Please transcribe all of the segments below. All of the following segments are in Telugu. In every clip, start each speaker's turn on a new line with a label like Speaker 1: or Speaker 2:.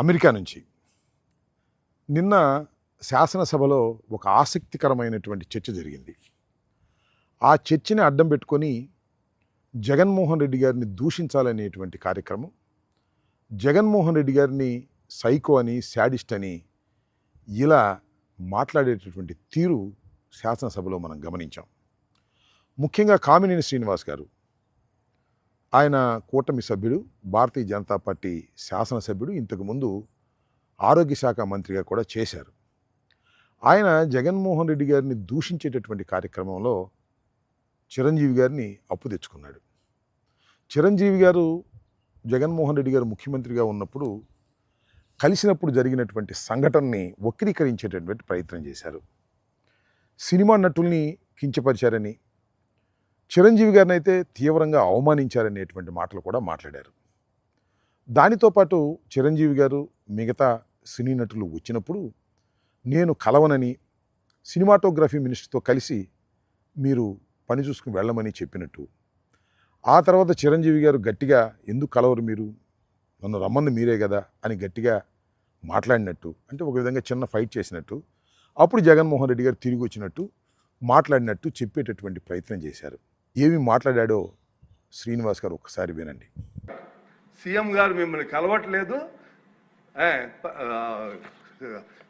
Speaker 1: అమెరికా నుంచి. నిన్న శాసనసభలో ఒక ఆసక్తికరమైనటువంటి చర్చ జరిగింది. ఆ చర్చని అడ్డం పెట్టుకొని జగన్మోహన్ రెడ్డి గారిని దూషించాలనేటువంటి కార్యక్రమం జగన్మోహన్ రెడ్డి గారిని సైకో అని శాడిస్ట్ అని ఇలా మాట్లాడేటటువంటి తీరు శాసనసభలో మనం గమనించాం. ముఖ్యంగా కామినేని శ్రీనివాస్ గారు ఆయన కూటమి సభ్యుడు భారతీయ జనతా పార్టీ శాసనసభ్యుడు ఇంతకుముందు ఆరోగ్య శాఖ మంత్రిగా కూడా చేశారు. ఆయన జగన్మోహన్ రెడ్డి గారిని దూషించేటటువంటి కార్యక్రమంలో చిరంజీవి గారిని అప్పు తెచ్చుకున్నాడు. చిరంజీవి గారు జగన్మోహన్ రెడ్డి గారు ముఖ్యమంత్రిగా ఉన్నప్పుడు కలిసినప్పుడు జరిగినటువంటి సంఘటనని వక్రీకరించేటటువంటి ప్రయత్నం చేశారు. సినిమా నటుల్ని కించపరిచారని చిరంజీవి గారిని అయితే తీవ్రంగా అవమానించారనేటువంటి మాటలు కూడా మాట్లాడారు. దానితో పాటు చిరంజీవి గారు మిగతా సినీ నటులు వచ్చినప్పుడు నేను కలవనని సినిమాటోగ్రఫీ మినిస్టర్తో కలిసి మీరు పని చూసుకుని వెళ్ళమని చెప్పినట్టు. ఆ తర్వాత చిరంజీవి గారు గట్టిగా ఎందుకు కలవరు మీరు? నన్ను రమ్మంది మీరే కదా అని గట్టిగా మాట్లాడినట్టు అంటే ఒక విధంగా చిన్న ఫైట్ చేసినట్టు అప్పుడు జగన్మోహన్ రెడ్డి గారు తిరిగి వచ్చినట్టు మాట్లాడినట్టు చెప్పేటటువంటి ప్రయత్నం చేశారు. ఏమి మాట్లాడాడో శ్రీనివాస్ గారు ఒకసారి వినండి.
Speaker 2: సీఎం గారు మిమ్మల్ని కలవట్లేదు.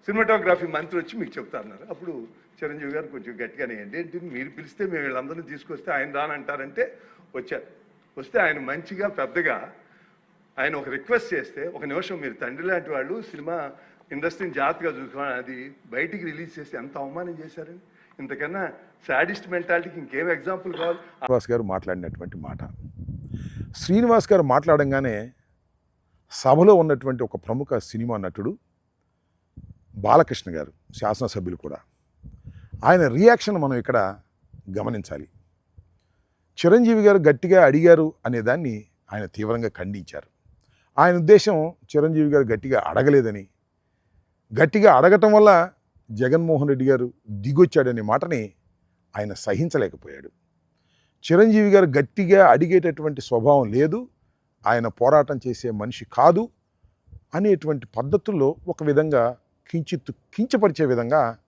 Speaker 2: సినిమాటోగ్రఫీ మంత్రి వచ్చి మీకు చెప్తారన్నారు. అప్పుడు చిరంజీవి గారు కొంచెం గట్టిగానే ఏంటి మీరు పిలిస్తే మేము వీళ్ళందరినీ తీసుకొస్తే ఆయన రానంటారంటే వచ్చారు. వస్తే ఆయన మంచిగా పెద్దగా ఆయన ఒక రిక్వెస్ట్ చేస్తే ఒక నిమిషం మీరు తండ్రి లాంటి వాళ్ళు సినిమా ఇండస్ట్రీని జాగ్రత్తగా చూసుకోవాలి అది బయటికి రిలీజ్ చేస్తే ఎంత అవమానం చేశారని ఇంతకన్నా సాడిస్ట్ మెంటాలిటీకి ఇంకేం ఎగ్జాంపుల్ కావాలి?
Speaker 1: శ్రీనివాస్ గారు మాట్లాడినటువంటి మాట. శ్రీనివాస్ గారు మాట్లాడంగానే సభలో ఉన్నటువంటి ఒక ప్రముఖ సినిమా నటుడు బాలకృష్ణ గారు శాసనసభ్యులు కూడా. ఆయన రియాక్షన్ మనం ఇక్కడ గమనించాలి. చిరంజీవి గారు గట్టిగా అడిగారు అనే దాన్ని ఆయన తీవ్రంగా ఖండించారు. ఆయన ఉద్దేశం చిరంజీవి గారు గట్టిగా అడగలేదని. గట్టిగా అడగటం వల్ల జగన్మోహన్ రెడ్డి గారు దిగొచ్చాడనే మాటని ఆయన సహించలేకపోయాడు. చిరంజీవి గారు గట్టిగా అడిగేటటువంటి స్వభావం లేదు ఆయన పోరాటం చేసే మనిషి కాదు అనేటువంటి పద్ధతుల్లో ఒక విధంగా కించిత్తు కించపరిచే విధంగా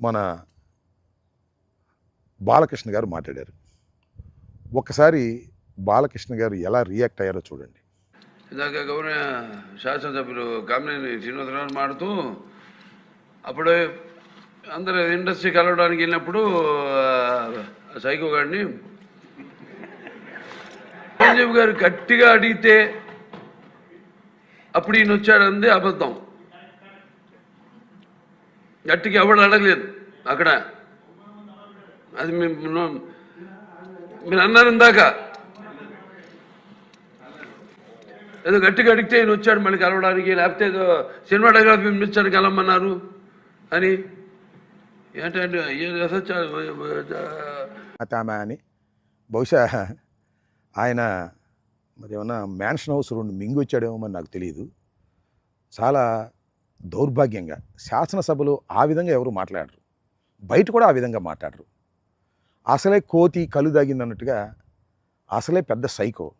Speaker 1: మన బాలకృష్ణ గారు మాట్లాడారు. ఒకసారి బాలకృష్ణ గారు ఎలా రియాక్ట్ అయ్యారో చూడండి.
Speaker 3: ఇందాక గౌరవ శాసనసభ్యులు కామినేని శ్రీనివాసరావు మాడుతూ అప్పుడు అందరూ ఇండస్ట్రీ కలవడానికి వెళ్ళినప్పుడు సైకో గారిని చిరంజీవి గారు గట్టిగా అడిగితే అప్పుడు ఈయన వచ్చాడంది అబద్ధం. గట్టిగా ఎవడు అడగలేదు అక్కడ. అది మేము మీరు అన్నారు ఇందాక. ఏదో గట్టిగా అడిగితే ఈయన వచ్చాడు మళ్ళీ కలవడానికి లేకపోతే ఏదో సినిమాటోగ్రఫీ మినిస్టర్ కలవమన్నారు. అని. ఏంటంటే ఏ
Speaker 1: అని బహుశా ఆయన మరి ఏమన్నా మ్యాన్షన్ హౌస్ రెండు మింగొచ్చాడేమో మరి నాకు తెలియదు చాలా దౌర్భాగ్యంగా శాసనసభలో ఆ విధంగా ఎవరు మాట్లాడరు. బయట కూడా ఆ విధంగా మాట్లాడరు. అసలే కోతి కలు దాగిందన్నట్టుగా అసలే పెద్ద సైకో.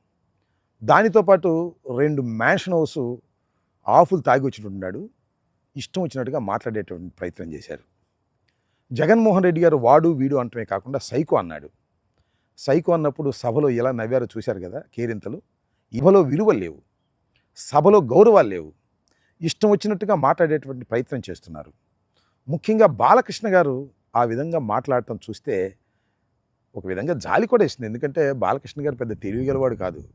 Speaker 1: దానితో పాటు రెండు మ్యాన్షన్ హౌస్ ఆఫులు తాగి వచ్చినట్టున్నాడు. ఇష్టం వచ్చినట్టుగా మాట్లాడేటువంటి ప్రయత్నం చేశారు. జగన్మోహన్ రెడ్డి గారు వాడు వీడు అంటమే కాకుండా సైకో అన్నాడు. సైకో అన్నప్పుడు సభలో ఎలా నవ్వారో చూశారు కదా కేరింతలు. ఇవలో విలువలు లేవు. సభలో గౌరవాలు లేవు. ఇష్టం వచ్చినట్టుగా మాట్లాడేటువంటి ప్రయత్నం చేస్తున్నారు. ముఖ్యంగా బాలకృష్ణ గారు ఆ విధంగా మాట్లాడటం చూస్తే ఒక విధంగా జాలి కూడా ఇస్తుంది ఎందుకంటే బాలకృష్ణ గారు పెద్ద తెలివిగలవాడు కాదు.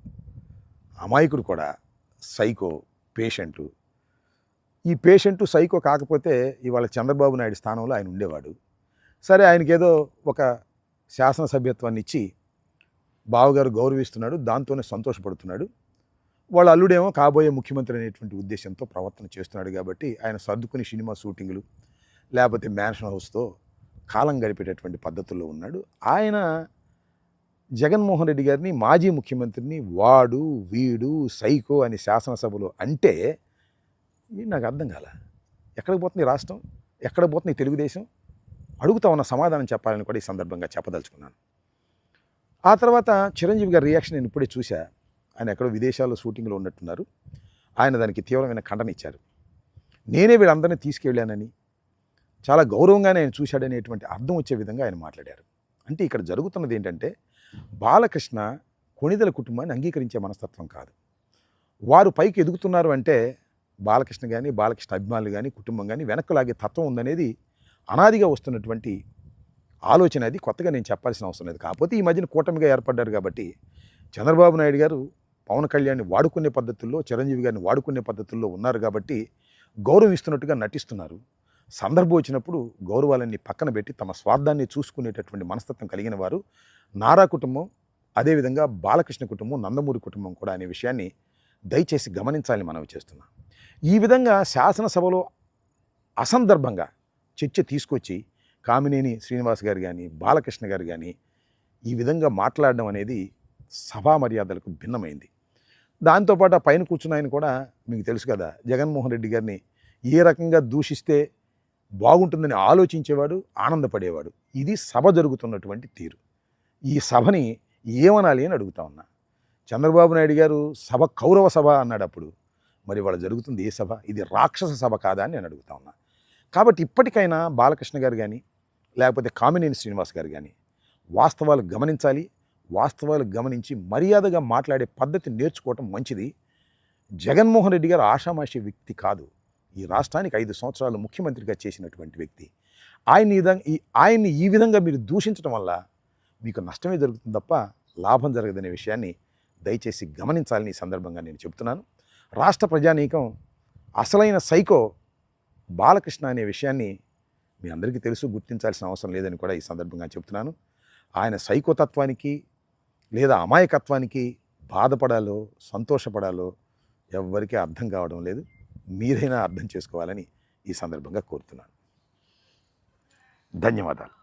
Speaker 1: అమాయకుడు కూడా. సైకో పేషెంటు ఈ పేషెంటు సైకో కాకపోతే ఇవాళ చంద్రబాబు నాయుడు స్థానంలో ఆయన ఉండేవాడు. సరే ఆయనకేదో ఏదో ఒక శాసనసభ్యత్వాన్ని ఇచ్చి బావగారు గౌరవిస్తున్నాడు దాంతోనే సంతోషపడుతున్నాడు. వాళ్ళ అల్లుడేమో కాబోయే ముఖ్యమంత్రి అనేటువంటి ఉద్దేశంతో ప్రవర్తన చేస్తున్నాడు కాబట్టి ఆయన సర్దుకుని సినిమా షూటింగ్లు లేకపోతే మ్యాన్షన్ హౌస్తో కాలం గడిపేటటువంటి పద్ధతుల్లో ఉన్నాడు. ఆయన జగన్మోహన్ రెడ్డి గారిని మాజీ ముఖ్యమంత్రిని వాడు వీడు సైకో అని శాసనసభలో అంటే ఇది నాకు అర్థం కాల. ఎక్కడికి పోతుంది రాష్ట్రం? ఎక్కడ పోతుంది తెలుగుదేశం? అడుగుతా ఉన్న సమాధానం చెప్పాలని కూడా ఈ సందర్భంగా చెప్పదలుచుకున్నాను. ఆ తర్వాత చిరంజీవి గారి రియాక్షన్ నేను ఇప్పుడే చూశా. ఆయన ఎక్కడో విదేశాల్లో షూటింగ్లో ఉన్నట్టున్నారు. ఆయన దానికి తీవ్రమైన ఖండన ఇచ్చారు. నేనే వీళ్ళందరినీ తీసుకెళ్ళానని చాలా గౌరవంగానే ఆయన చూశాడనేటువంటి అర్థం వచ్చే విధంగా ఆయన మాట్లాడారు. అంటే ఇక్కడ జరుగుతున్నది ఏంటంటే బాలకృష్ణ కొణిదల కుటుంబాన్ని అంగీకరించే మనస్తత్వం కాదు. వారు పైకి ఎదుగుతున్నారు అంటే బాలకృష్ణ కానీ బాలకృష్ణ అభిమానులు కానీ కుటుంబం కానీ వెనక్కు లాగే తత్వం ఉందనేది అనాదిగా వస్తున్నటువంటి ఆలోచన అది. కొత్తగా నేను చెప్పాల్సిన అవసరం లేదు. కాకపోతే ఈ మధ్యన కూటమిగా ఏర్పడ్డారు కాబట్టి చంద్రబాబు నాయుడు గారు పవన్ కళ్యాణ్ని వాడుకునే పద్ధతుల్లో చిరంజీవి గారిని వాడుకునే పద్ధతుల్లో ఉన్నారు కాబట్టి గౌరవం ఇస్తున్నట్టుగా నటిస్తున్నారు. సందర్భం వచ్చినప్పుడు గౌరవాలన్నీ పక్కన పెట్టి తమ స్వార్థాన్ని చూసుకునేటటువంటి మనస్తత్వం కలిగిన వారు. నారా కుటుంబం అదేవిధంగా బాలకృష్ణ కుటుంబం నందమూరి కుటుంబం కూడా అనే విషయాన్ని దయచేసి గమనించాలని మనవి చేస్తున్నాం ఈ విధంగా శాసనసభలో అసందర్భంగా చర్చ తీసుకొచ్చి కామినేని శ్రీనివాస్ గారు కానీ బాలకృష్ణ గారు కానీ ఈ విధంగా మాట్లాడడం అనేది సభా మర్యాదలకు భిన్నమైంది. దాంతోపాటు ఆ పైన కూర్చున్న ఆయన కూడా మీకు తెలుసు కదా జగన్మోహన్ రెడ్డి గారిని ఏ రకంగా దూషిస్తే బాగుంటుందని ఆలోచించేవాడు ఆనందపడేవాడు. ఇది సభ జరుగుతున్నటువంటి తీరు. ఈ సభని ఏమనాలి అని అడుగుతా ఉన్నా. చంద్రబాబు నాయుడు గారు సభ కౌరవ సభ అన్నాడు అప్పుడు. మరి వాళ్ళ జరుగుతుంది ఏ సభ? ఇది రాక్షస సభ కాదా అని నేను అడుగుతా ఉన్నా. కాబట్టి ఇప్పటికైనా బాలకృష్ణ గారు కానీ లేకపోతే కామినేని శ్రీనివాస్ గారు కానీ వాస్తవాలు గమనించాలి వాస్తవాలు గమనించి మర్యాదగా మాట్లాడే పద్ధతి నేర్చుకోవటం మంచిది. జగన్మోహన్ రెడ్డి గారు ఆషామాషి వ్యక్తి కాదు. ఈ రాష్ట్రానికి ఐదు సంవత్సరాలు ముఖ్యమంత్రిగా చేసినటువంటి వ్యక్తి. ఆయన ఈ విధంగా ఈ ఆయన్ని ఈ విధంగా మీరు దూషించడం వల్ల మీకు నష్టమే జరుగుతుంది తప్ప లాభం జరగదనే విషయాన్ని దయచేసి గమనించాలని ఈ సందర్భంగా నేను చెప్తున్నాను. రాష్ట్ర ప్రజానీకం అసలైన సైకో బాలకృష్ణ అనే విషయాన్ని మీ అందరికీ తెలుసు గుర్తించాల్సిన అవసరం లేదని కూడా ఈ సందర్భంగా చెప్తున్నాను. ఆయన సైకోతత్వానికి లేదా అమాయకత్వానికి బాధపడాలో సంతోషపడాలో ఎవ్వరికీ అర్థం కావడం లేదు. మీరైనా అర్థం చేసుకోవాలని ఈ సందర్భంగా కోరుతున్నాను. ధన్యవాదాలు.